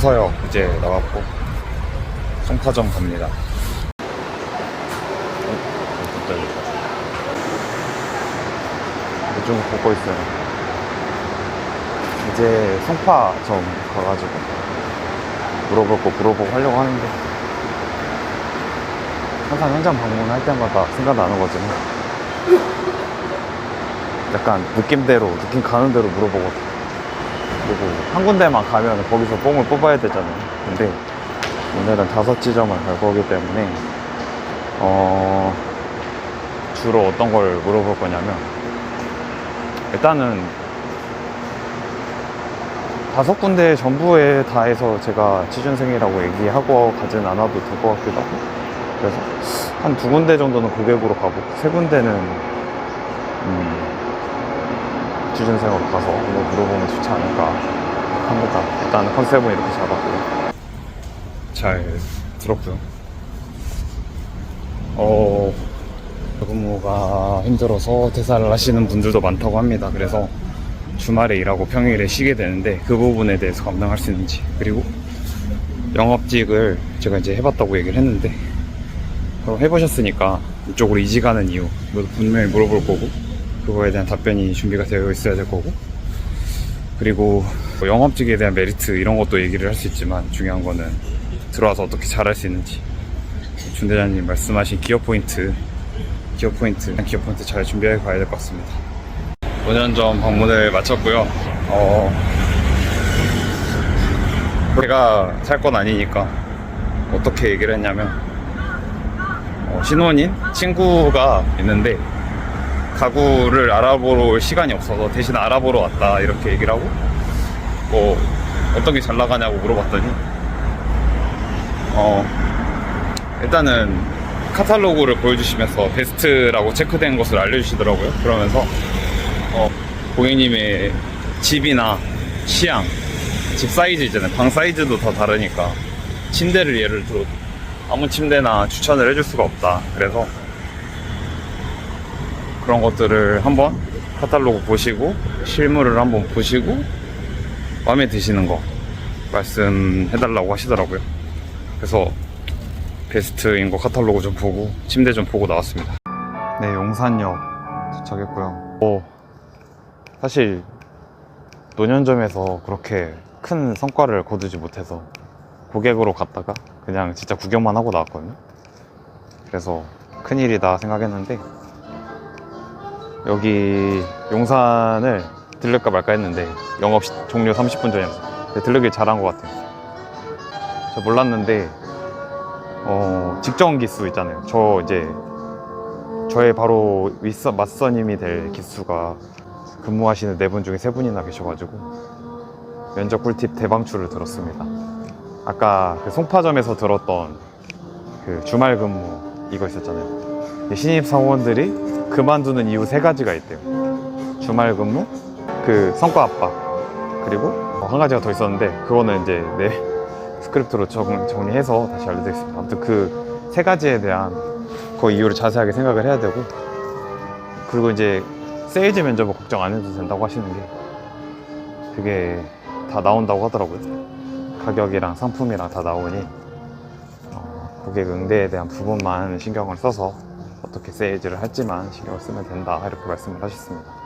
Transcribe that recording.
수서역 이제 나왔고 송파점 갑니다. 어, 이쪽 보고 있어요. 이제 송파점 가가지고 물어볼 거 물어보고 하려고 하는데 항상 현장 방문할 때마다 생각나는 거지만 약간 느낌대로 느낌 가는 대로 물어보거든. 그리고 한 군데만 가면 거기서 뽕을 뽑아야 되잖아요. 근데 오늘은 다섯 지점을 갈 거기 때문에 어 주로 어떤 걸 물어볼 거냐면 일단은 다섯 군데 전부에 다 해서 제가 취준생이라고 얘기하고 가진 않아도 될 것 같기도 하고 그래서 한 두 군데 정도는 고객으로 가고 세 군데는 음, 취준생으로 가서 한번 물어보면 좋지 않을까 합니다. 일단 컨셉은 이렇게 잡았고요. 잘 들었고요. 어, 근무가 힘들어서 퇴사를 하시는 분들도 많다고 합니다. 그래서 주말에 일하고 평일에 쉬게 되는데 그 부분에 대해서 감당할 수 있는지 그리고 영업직을 제가 이제 해봤다고 얘기를 했는데 그럼 해보셨으니까 이쪽으로 이직하는 이유 뭐 분명히 물어볼 거고 그거에 대한 답변이 준비가 되어 있어야 될 거고 그리고 뭐 영업직에 대한 메리트 이런 것도 얘기를 할 수 있지만 중요한 거는 들어와서 어떻게 잘할 수 있는지 준 대장님 말씀하신 기업 포인트 기업 포인트 기업 포인트 잘 준비해 가야 될 것 같습니다. 5년 전 방문을 마쳤고요. 어, 제가 살 건 아니니까 어떻게 얘기를 했냐면 어, 신혼인 친구가 있는데 가구를 알아보러 올 시간이 없어서 대신 알아보러 왔다 이렇게 얘기를 하고 뭐 어떤 게 잘 나가냐고 물어봤더니 어 일단은 카탈로그를 보여주시면서 베스트라고 체크된 것을 알려주시더라고요. 그러면서 어, 고객님의 집이나 취향, 집 사이즈 있잖아요. 방 사이즈도 다 다르니까 침대를 예를 들어 아무 침대나 추천을 해줄 수가 없다. 그래서 그런 것들을 한번 카탈로그 보시고 실물을 한번 보시고 마음에 드시는 거 말씀해달라고 하시더라고요. 그래서 베스트인 거 카탈로그 좀 보고 침대 좀 보고 나왔습니다. 네, 용산역 도착했고요. 어, 사실 노년점에서 그렇게 큰 성과를 거두지 못해서 고객으로 갔다가 그냥 진짜 구경만 하고 나왔거든요. 그래서 큰일이다 생각했는데 여기 용산을 들를까 말까 했는데 영업 시- 종료 30분 전이었어요. 들르길 잘한 것 같아요. 저 몰랐는데 어, 직전 기수 있잖아요. 저 이제 저의 바로 윗선 맞선임이 될 기수가 근무하시는 네 분 중에 세 분이나 계셔가지고 면접 꿀팁 대방출을 들었습니다. 아까 그 송파점에서 들었던 그 주말 근무 이거 있었잖아요. 신입 사원들이 그만두는 이유 세 가지가 있대요. 주말 근무, 그 성과 압박, 그리고 한 가지가 더 있었는데 그거는 이제 내 스크립트로 정, 정리해서 다시 알려드리겠습니다. 아무튼 그 세 가지에 대한 그 이유를 자세하게 생각을 해야 되고 그리고 이제 세일즈 면접은 걱정 안 해도 된다고 하시는 게 그게 다 나온다고 하더라고요. 가격이랑 상품이랑 다 나오니 어, 고객 응대에 대한 부분만 신경을 써서 어떻게 세일즈를 할지만 신경을 쓰면 된다 이렇게 말씀을 하셨습니다.